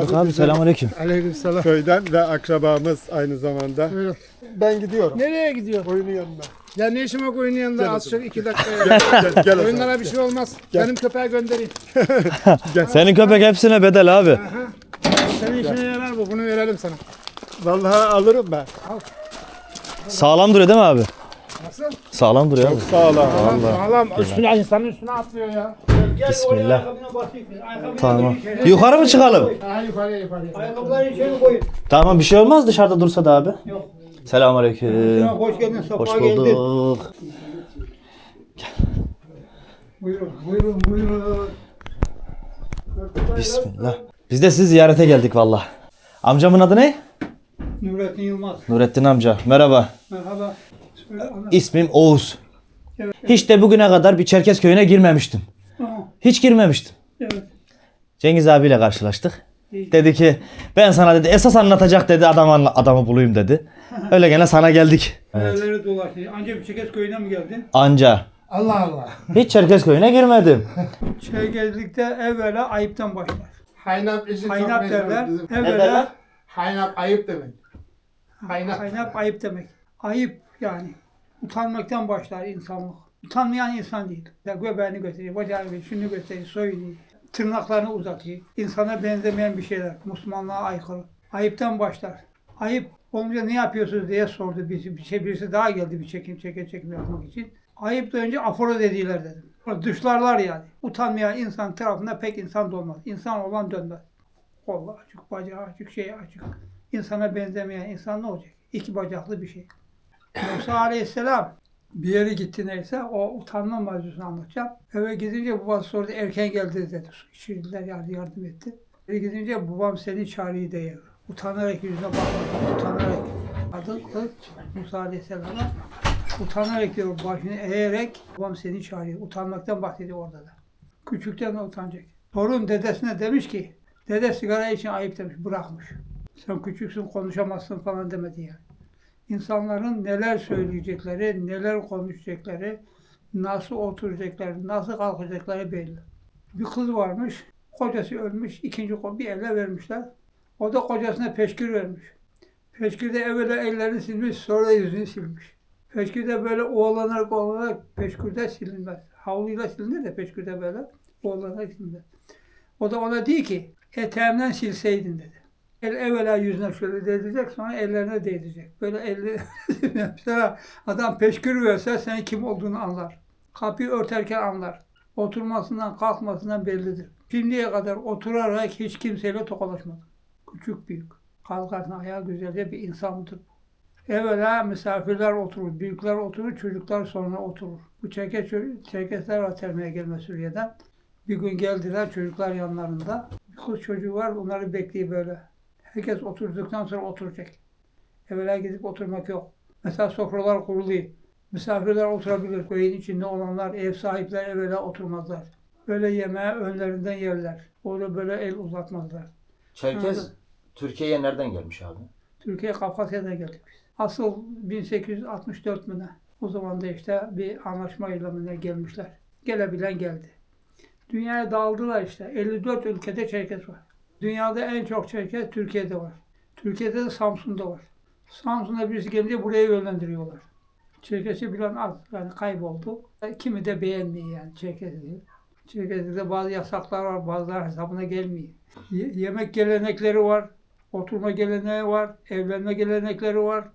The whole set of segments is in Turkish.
Aldık abi. Selamünaleyküm. Aleykümselam. Köyden ve akrabamız aynı zamanda. Buyurun. Ben gidiyorum. Nereye gidiyor? Oyunun yanına. Ya ne işim yok oyunun yanında? Gel Az çok iki dakika ya. Gel, gel o Oyunlara bir şey olmaz. Gel. Benim köpeğe göndereyim. Senin köpek hepsine bedel abi. Senin işine yarar bu. Bunu verelim sana. Vallahi alırım ben. Sağlam duruyor değil mi abi? Nasıl? Sağlam duruyor abi. Ol abi. Sağlam sağlam. Üstüne insanın üstüne atlıyor ya. Bismillah. Tamam. Yukarı mı çıkalım? Ha yukarıya yukarıya. Ayakkabıları içeri koyun. Tamam bir şey olmaz dışarıda dursa da abi. Yok. Selamünaleyküm. Hoş geldin, safa Hoş geldin. bulduk. Buyurun, buyurun, buyurun. Bismillah. Biz de sizi ziyarete geldik valla. Amcamın adı ne? Nurettin Yılmaz. Nurettin amca. Merhaba. Merhaba. İsmim Oğuz. Evet. Hiç de bugüne kadar bir Çerkez köyüne girmemiştim. Aha, Hiç girmemiştim. evet. Cengiz abiyle karşılaştık. İyi. Dedi ki ben sana dedi esas anlatacak dedi adam anla- adamı bulayım dedi. Öyle gene sana geldik. Evet. Dolaştı. Anca bir Çekes köyüne mi geldin? Anca. Allah Allah. Hiç Çerkez köyüne girmedim. Çerkezlikte evvela ayıptan başlar. Haynap işi çok Haynap meşhur derler. Evvela Haynap ayıp demek. Haynap. kaynap ayıp demek. Ayıp yani. Utanmaktan başlar insanlık. Utanmayan insan değil. Ya göbeğini gösteriyor, bacağını şunu gösteriyor, soyunuyor. Tırnaklarını uzatıyor. İnsana benzemeyen bir şeyler. Müslümanlığa aykırı. Ayıptan başlar. Ayıp olunca ne yapıyorsunuz diye sordu birisi. Bir şey, birisi daha geldi bir çekim çeke çekim yapmak için. Ayıp da önce aforo dediler dedim. Dışlarlar yani. Utanmayan insan tarafında pek insan da olmaz. İnsan olan dönmez. Kolu açık, bacağı açık, şey açık. İnsana benzemeyen insan ne olacak? İki bacaklı bir şey. Musa Aleyhisselam bir yere gitti neyse o utanma mevzusunu anlatacağım. Eve gidince babası sordu erken geldi dedi. Su içirdiler yani yardım etti. Eve gidince babam seni çağırıyor diye. Utanarak yüzüne bakmadı. Utanarak. Adı kız Musa Aleyhisselam'a utanarak diyor başını eğerek babam seni çağırıyor. Utanmaktan bahsediyor orada da. Küçükten de utanacak. Torun dedesine demiş ki dede sigara için ayıp demiş bırakmış. Sen küçüksün konuşamazsın falan demedi yani insanların neler söyleyecekleri, neler konuşacakları, nasıl oturacakları, nasıl kalkacakları belli. Bir kız varmış, kocası ölmüş, ikinci bir ele vermişler. O da kocasına peşkir vermiş. Peşkirde evvela ellerini silmiş, sonra yüzünü silmiş. Peşkirde böyle oğlanarak oğlanarak peşkirde silinmez. Havluyla silinir de peşkirde böyle oğlanarak silinmez. O da ona diyor ki, eteğimden silseydin dedi. El evvela yüzüne şöyle değdirecek sonra ellerine değdirecek. Böyle elli mesela adam peşkür verse senin kim olduğunu anlar. Kapıyı örterken anlar. Oturmasından kalkmasından bellidir. Şimdiye kadar oturarak hiç kimseyle tokalaşmadım. Küçük büyük. Kalkarsın ayağı güzelce bir insandır. Evvela misafirler oturur, büyükler oturur, çocuklar sonra oturur. Bu çerkes, çerkesler var termeye gelme Suriye'den. Bir gün geldiler çocuklar yanlarında. Bir kız çocuğu var onları bekliyor böyle. Herkes oturduktan sonra oturacak. Evvela gidip oturmak yok. Mesela sofralar kuruluyor. Misafirler oturabilir. Köyün içinde olanlar, ev sahipleri evvela oturmazlar. Böyle yemeği önlerinden yerler. Orada böyle el uzatmazlar. Çerkez Türkiye'ye nereden gelmiş abi? Türkiye Kafkasya'da geldik biz. Asıl 1864 mü ne? O zaman da işte bir anlaşmayla mı ne gelmişler. Gelebilen geldi. Dünyaya dağıldılar işte. 54 ülkede Çerkez var. Dünyada en çok Çerkez Türkiye'de var. Türkiye'de de Samsun'da var. Samsun'da birisi gelince buraya yönlendiriyorlar. Çerkez'i bilen az. Yani kayboldu. Kimi de beğenmiyor yani Çerkez'i. Çerkez'de bazı yasaklar var. Bazıları hesabına gelmiyor. Ye- yemek gelenekleri var. Oturma geleneği var. Evlenme gelenekleri var.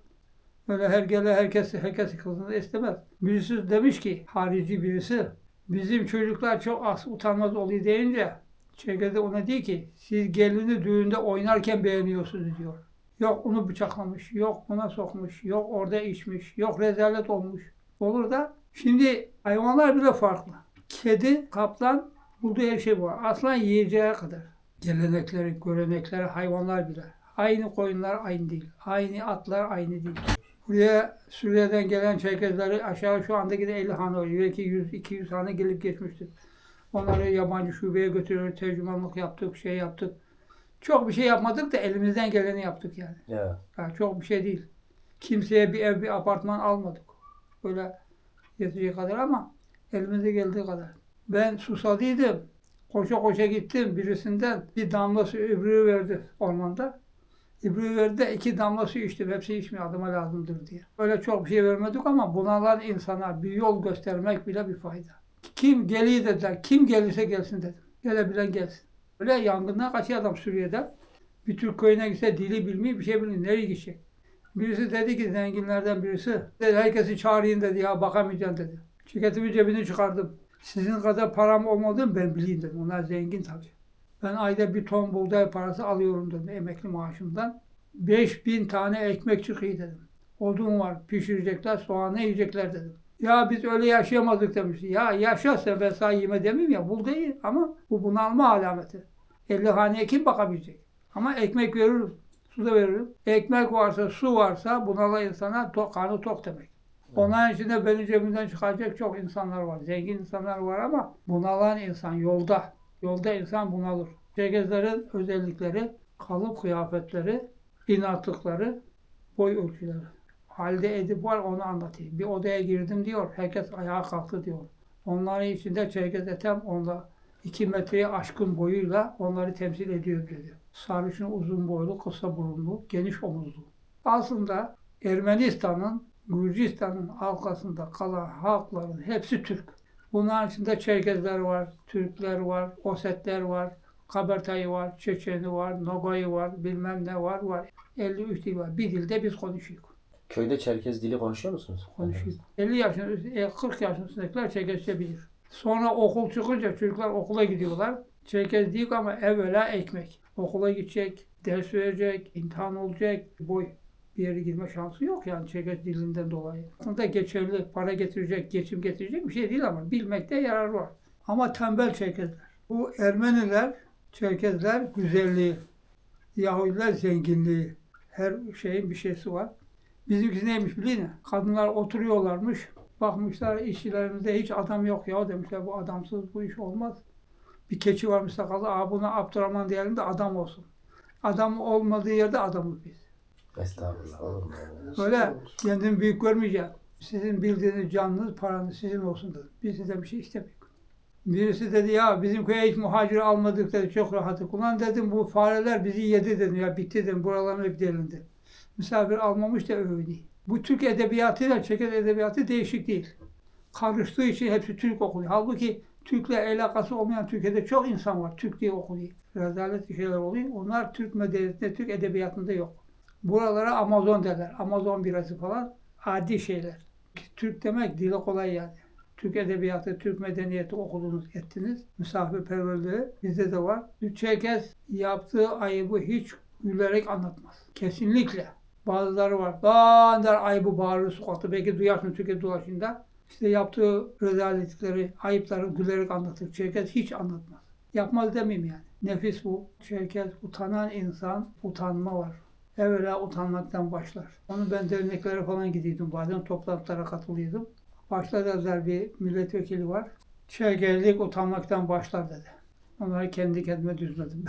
Böyle her gele herkes herkes kızını istemez. Birisi demiş ki harici birisi bizim çocuklar çok az utanmaz oluyor deyince Çerkez'de ona diyor ki siz gelini düğünde oynarken beğeniyorsunuz diyor. Yok onu bıçaklamış, yok buna sokmuş, yok orada içmiş, yok rezalet olmuş. Olur da şimdi hayvanlar bile farklı. Kedi, kaplan bulduğu her şey var. Aslan yiyeceği kadar. Gelenekleri, görenekleri hayvanlar bile. Aynı koyunlar aynı değil. Aynı atlar aynı değil. Buraya Suriye'den gelen Çerkezleri aşağı şu andaki de 50 han oluyor. Belki 100-200 hane gelip geçmiştir. Onları yabancı şubeye götürüyoruz, tercümanlık yaptık, şey yaptık. Çok bir şey yapmadık da elimizden geleni yaptık yani. Ya. Yani çok bir şey değil. Kimseye bir ev, bir apartman almadık. Böyle yetecek kadar ama elimize geldiği kadar. Ben susadıydım. Koşa koşa gittim birisinden bir damla su öbürü verdi ormanda. İbrahim verdi de iki damla su içtim. Hepsi içmiyor adıma lazımdır diye. Öyle çok bir şey vermedik ama bunalan insana bir yol göstermek bile bir fayda. Kim geliyor dediler. Kim gelirse gelsin dedim. Gelebilen gelsin. Öyle yangından kaçıyor adam Suriye'den. Bir Türk köyüne gitse dili bilmiyor, bir şey bilmiyor. Nereye gidecek? Birisi dedi ki zenginlerden birisi. Dedi, herkesi çağırayım dedi ya bakamayacağım dedi. Ceketimi cebine çıkardım. Sizin kadar param olmadığını ben bileyim dedim. Onlar zengin tabii. Ben ayda bir ton buğday parası alıyorum dedim emekli maaşımdan. 5000 tane ekmek çıkıyor dedim. Odun var pişirecekler soğanı yiyecekler dedim. Ya biz öyle yaşayamadık demiş. Ya yaşa sen ben sana yeme demeyeyim ya bul değil ama bu bunalma alameti. 50 haneye kim bakabilecek? Ama ekmek veririm, su da veririm. Ekmek varsa, su varsa bunala insana tok, karnı tok demek. Onların içinde benim cebimden çıkacak çok insanlar var. Zengin insanlar var ama bunalan insan yolda. Yolda insan bunalır. Çerkezlerin özellikleri, kalıp kıyafetleri, inatlıkları, boy ölçüleri. Halde edip var onu anlatayım. Bir odaya girdim diyor. Herkes ayağa kalktı diyor. Onların içinde Çerkez Etem onda iki metreye aşkın boyuyla onları temsil ediyor dedi. Sarışın uzun boylu, kısa burunlu, geniş omuzlu. Aslında Ermenistan'ın, Gürcistan'ın halkasında kalan halkların hepsi Türk. Bunların içinde Çerkezler var, Türkler var, Osetler var, Kabartayı var, Çeçeni var, Nogayı var, bilmem ne var var. 53 dil var. Bir dilde biz konuşuyoruz. Köyde Çerkez dili konuşuyor musunuz? Konuşuyoruz. 50 yaşın, üstü- e, 40 yaşın üstündekiler Çerkezce bilir. Sonra okul çıkınca çocuklar okula gidiyorlar. Çerkez değil ama evvela ekmek. Okula gidecek, ders verecek, imtihan olacak, boy bir yere girme şansı yok yani Çerkez dilinden dolayı. Aslında geçerli, para getirecek, geçim getirecek bir şey değil ama bilmekte yarar var. Ama tembel Çerkezler. Bu Ermeniler, Çerkezler güzelliği, Yahudiler zenginliği. Her şeyin bir şeysi var. Bizimkisi neymiş musun? Kadınlar oturuyorlarmış. Bakmışlar işçilerimizde hiç adam yok ya demişler bu adamsız bu iş olmaz. Bir keçi varmış sakalı. Aa buna Abdurrahman diyelim de adam olsun. Adam olmadığı yerde adamız biz. Estağfurullah olur mu? Öyle kendini büyük görmeyeceğim. Sizin bildiğiniz canınız, paranız sizin olsun dedi. Biz sizden bir şey istemiyoruz. Birisi dedi ya bizim köye hiç muhacir almadık dedi çok rahatı. Ulan dedim bu fareler bizi yedi dedim ya bitti dedim buraların hep delindi. Misafir almamış da övünüyor. Bu Türk edebiyatıyla Çeket edebiyatı değişik değil. Karıştığı için hepsi Türk okunuyor. Halbuki Türk'le alakası olmayan Türkiye'de çok insan var. Türk diye okunuyor. Rezalet şeyler oluyor. Onlar Türk medeniyetinde, Türk edebiyatında yok. Buralara Amazon derler. Amazon birası falan adi şeyler. Türk demek dile kolay yani. Türk edebiyatı, Türk medeniyeti okudunuz, ettiniz. Misafirperverliği bizde de var. Çerkez yaptığı ayıbı hiç gülerek anlatmaz. Kesinlikle. Bazıları var. Lan der ayıbı bağırır sokakta. Belki duyarsın Türkiye dolaşında. İşte yaptığı rezaletlikleri, ayıpları gülerek anlatır. Çerkez hiç anlatmaz. Yapmaz demeyeyim yani. Nefis bu. Çerkez utanan insan, utanma var. Evvela utanmaktan başlar. Onu ben derneklere falan gidiyordum. Bazen toplantılara katılıyordum. Başta dediler bir milletvekili var. Çerkezlik utanmaktan başlar dedi. Onları kendi kendime düzledim.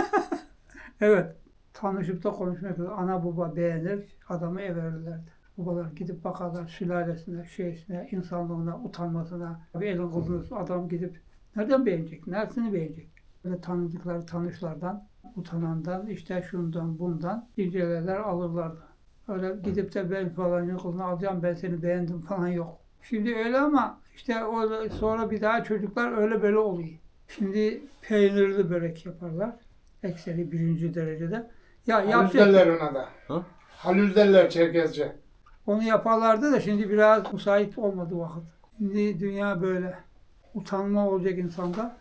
evet. Tanışıp da konuşmak üzere ana baba beğenir, adamı ev verirlerdi. Babalar gidip bakarlar sülalesine, şeysine, insanlığına, utanmasına. Bir elin kızını adam gidip nereden beğenecek, neresini beğenecek? Böyle tanıdıkları tanışlardan, utanandan, işte şundan bundan incelerler alırlardı. Öyle gidip de ben falan kılını alacağım ben seni beğendim falan yok. Şimdi öyle ama işte o sonra bir daha çocuklar öyle böyle oluyor. Şimdi peynirli börek yaparlar. Ekseri birinci derecede. Ya Halüz yapacak. derler ona da. Hı? Halüz derler Çerkezce. Onu yaparlardı da şimdi biraz müsait olmadı vakit. Şimdi dünya böyle. Utanma olacak insanda.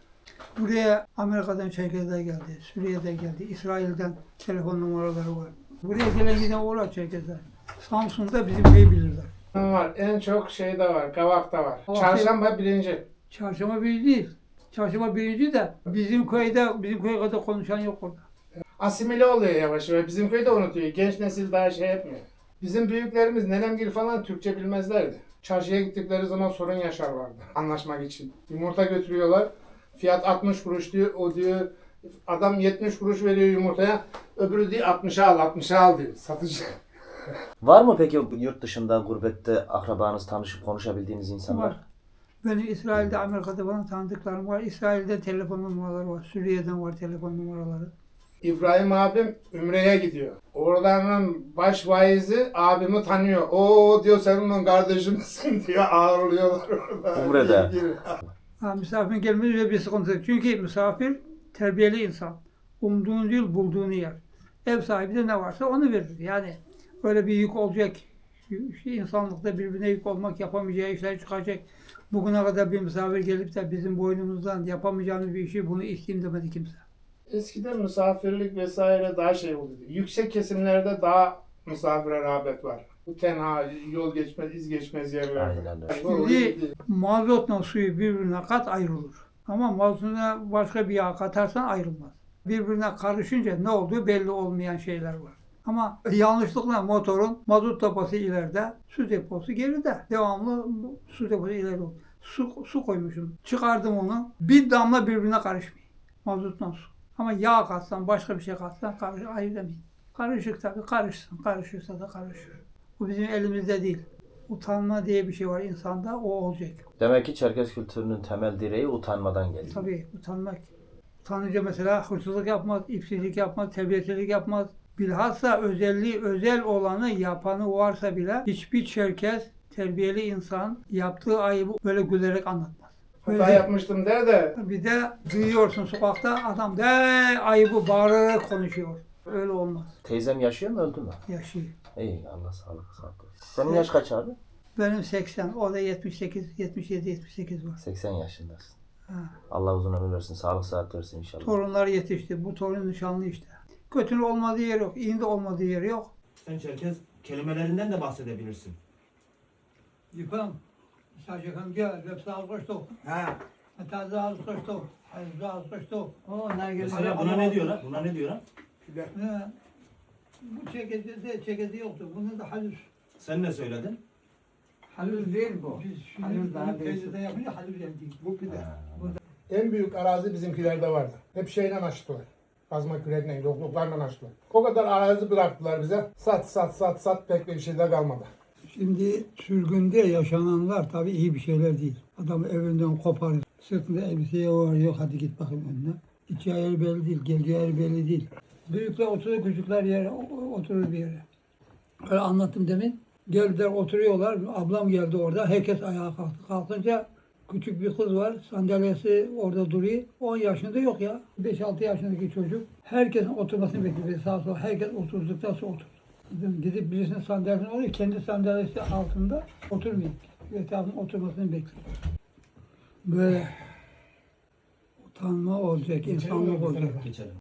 Buraya Amerika'dan Çerkezler geldi, Suriye'de geldi, İsrail'den telefon numaraları var. Buraya gelen giden uğrar Çerkezler. Samsun'da bizim köyü bilirler. Var. En çok şeyde var. Kavak'ta var. Kavak- Çarşamba birinci. Çarşamba birinci değil. Çarşamba birinci de bizim köyde, bizim köy kadar konuşan yok orada. Asimile oluyor yavaş yavaş. Bizim köyde unutuyor. Genç nesil daha şey yapmıyor. Bizim büyüklerimiz nenemgil falan Türkçe bilmezlerdi. Çarşıya gittikleri zaman sorun yaşarlardı anlaşmak için. Yumurta götürüyorlar. Fiyat 60 kuruş diyor. O diyor adam 70 kuruş veriyor yumurtaya. Öbürü diyor 60'a al 60'a al diyor. Satıcı. Var mı peki yurt dışında, gurbette akrabanız tanışıp konuşabildiğiniz insanlar? Var. Benim İsrail'de, Amerika'da falan tanıdıklarım var. İsrail'de telefon numaraları var. Suriye'den var telefon numaraları. İbrahim abim Ümre'ye gidiyor. Oradanın baş vaizi abimi tanıyor. Oo diyor sen onun kardeşi misin diyor ağırlıyorlar orada. Umre'de. Ha, misafir gelmez ve bir sıkıntı. yok. Çünkü misafir terbiyeli insan. Umduğunu değil bulduğunu yer. Ev sahibi de ne varsa onu verir. Yani böyle bir yük olacak. Şey, insanlıkta birbirine yük olmak yapamayacağı işler çıkacak. Bugüne kadar bir misafir gelip de bizim boynumuzdan yapamayacağımız bir işi bunu isteyeyim demedi kimse. Eskiden misafirlik vesaire daha şey oluyordu. Yüksek kesimlerde daha misafire rağbet var. Bu tenha, yol geçmez, iz geçmez yerlerde. Aynen öyle. Bu Şimdi mazotla suyu birbirine kat ayrılır. Ama mazotuna başka bir yağ katarsan ayrılmaz. Birbirine karışınca ne olduğu belli olmayan şeyler var. Ama yanlışlıkla motorun mazot deposu ileride, su deposu geride. Devamlı su deposu ileride. oldu. Su, su koymuşum. Çıkardım onu. Bir damla birbirine karışmıyor. Mazotla su. Ama yağ katsan, başka bir şey katsan karış, ayırt edemeyin. Karışık tabii karışsın. Karışırsa da karışır. Bu bizim elimizde değil. Utanma diye bir şey var insanda, o olacak. Demek ki Çerkez kültürünün temel direği utanmadan geliyor. Tabii utanmak. Utanınca mesela hırsızlık yapmaz, ipsizlik yapmaz, terbiyesizlik yapmaz. Bilhassa özelliği özel olanı yapanı varsa bile hiçbir Çerkez terbiyeli insan yaptığı ayıbı böyle gülerek anlatmaz. Hata Böyle yapmıştım der de bir de duyuyorsun sokakta adam de ayıbı bağırarak konuşuyor. Öyle olmaz. Teyzem yaşıyor mu öldü mü? Yaşıyor. İyi Allah sağlık sağlık. Senin yaş kaç abi? Benim 80, o da 78, 77, 78 var. 80 yaşındasın. Ha. Allah uzun ömür versin, sağlık sıhhat versin inşallah. Torunlar yetişti. Bu torun nişanlı işte. Kötünün olmadığı yer yok. iyinin de olmadığı yer yok. Sen Çerkez kelimelerinden de bahsedebilirsin. Yıkım. Sadece kan gel. Hepsi az koştu. Ha. Taze az koştu. Hepsi az koştu. Mesela buna ne diyorlar? Buna ne diyorlar? He. Bu çekezi, çekezi yoktu. Bunun da halüs. Sen ne söyledin? Halil değil bu. Biz şimdi Halil daha değişik. yapınca halüs değil. bu pide. En büyük arazi bizimkilerde vardı. Hep şeyle açtılar. Kazma kürekle, yokluklarla açtılar. O kadar arazi bıraktılar bize. Sat sat sat sat pek bir şey de kalmadı. Şimdi sürgünde yaşananlar tabii iyi bir şeyler değil. Adam evinden koparır. Sırtında elbiseye var yok hadi git bakayım önüne. İçi ayarı belli değil, geldiği ayarı belli değil. Büyükler oturur, küçükler yere oturur bir yere. Öyle anlattım demin. Geldiler oturuyorlar. Ablam geldi orada. Herkes ayağa kalktı. Kalkınca küçük bir kız var. Sandalyesi orada duruyor. 10 yaşında yok ya. 5-6 yaşındaki çocuk. Herkesin oturmasını bekliyor. Sağa sola. Herkes oturduktan sonra oturdu. Gidip birisinin sandalyesine oluyor. Kendi sandalyesi altında oturmuyor. Etrafının oturmasını bekliyor. Böyle utanma olacak, insanlık olacak. Geçelim.